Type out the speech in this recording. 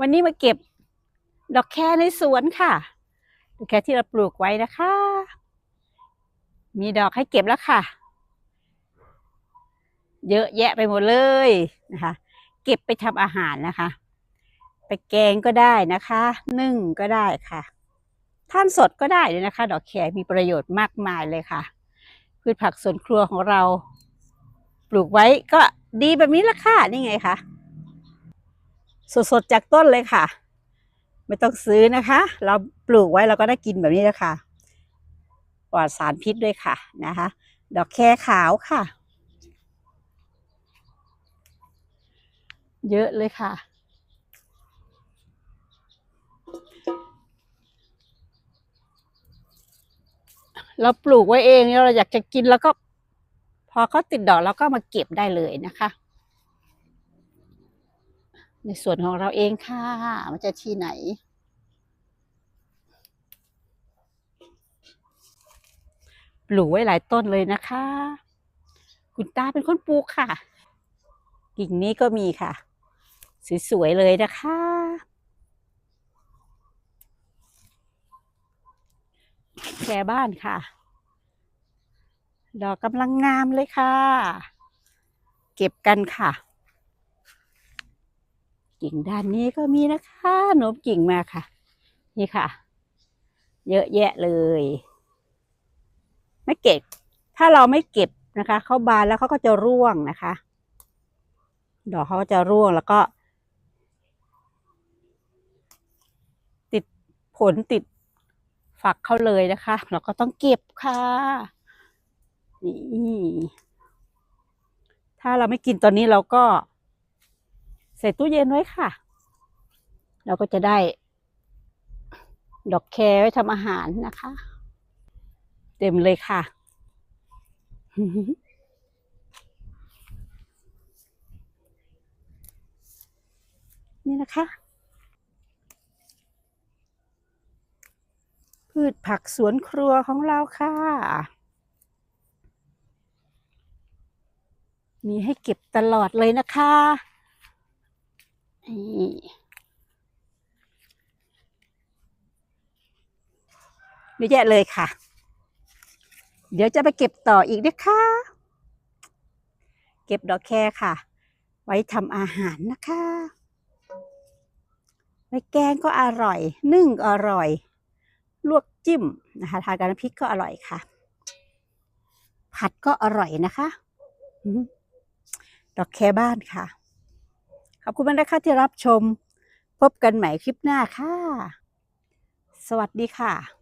วันนี้มาเก็บดอกแคในสวนค่ะดอกแคที่เราปลูกไว้นะคะ มีดอกให้เก็บแล้วค่ะ เยอะแยะไปหมดเลยนะคะ เก็บไปทำอาหารนะคะ ไปแกงก็ได้นะคะ นึ่งก็ได้ค่ะท่านสดก็ได้เลยนะคะ ดอกแคมีประโยชน์มากมายเลยค่ะ พืชผักสวนครัวของเรา ปลูกไว้ก็ดีแบบนี้ละค่ะนี่ไงคะ สดๆจากต้นเลยค่ะ ไม่ต้องซื้อนะคะ เราปลูกไว้เราก็ได้กินแบบนี้แล้วค่ะปลอดสารพิษด้วยค่ะนะคะ ดอกแคขาวค่ะ เยอะเลยค่ะ เราปลูกไว้เองเราอยากจะกินแล้วก็ พอเขาติดดอกเราก็มาเก็บได้เลยนะคะ ในส่วนของเราเองค่ะ มันจะที่ไหน ปลูกไว้หลายต้นเลยนะคะ คุณตาเป็นคนปลูกค่ะ กิ่งนี้ก็มีค่ะ สวยๆเลยนะคะ แค่บ้านค่ะ ดอกกำลังงามเลยค่ะ เก็บกันค่ะ กิ่งด้านนี้ก็มีนะคะโน้มกิ่งมาค่ะ นี่ค่ะ เยอะแยะเลย ไม่เก็บ ถ้าเราไม่เก็บนะคะเขาบานแล้วเขาก็จะร่วงนะคะดอกเขาก็จะร่วงแล้วก็ ติดผลติดฝักเขาเลยนะคะ เราก็ต้องเก็บค่ะนี่ถ้าเราไม่กินตอนนี้เราก็ ใส่ตู้เย็นไว้ค่ะ เราก็จะได้ ดอกแคไว้ทำอาหารนะคะ เต็มเลยค่ะ นี่นะคะ พืชผักสวนครัวของเราค่ะมีให้เก็บตลอดเลยนะคะ นี่เยอะแยะเลยค่ะ เดี๋ยวจะไปเก็บต่ออีกนะคะ เก็บดอกแคค่ะ ไว้ทำอาหารนะคะ ไว้แกงก็อร่อย นึ่งอร่อย ลวกจิ้มนะคะทานกับน้ำพริกก็อร่อยค่ะ ผัดก็อร่อยนะคะ ดอกแคบ้านค่ะ ขอบคุณมากนะคะที่รับชม พบกันใหม่คลิปหน้าค่ะ สวัสดีค่ะ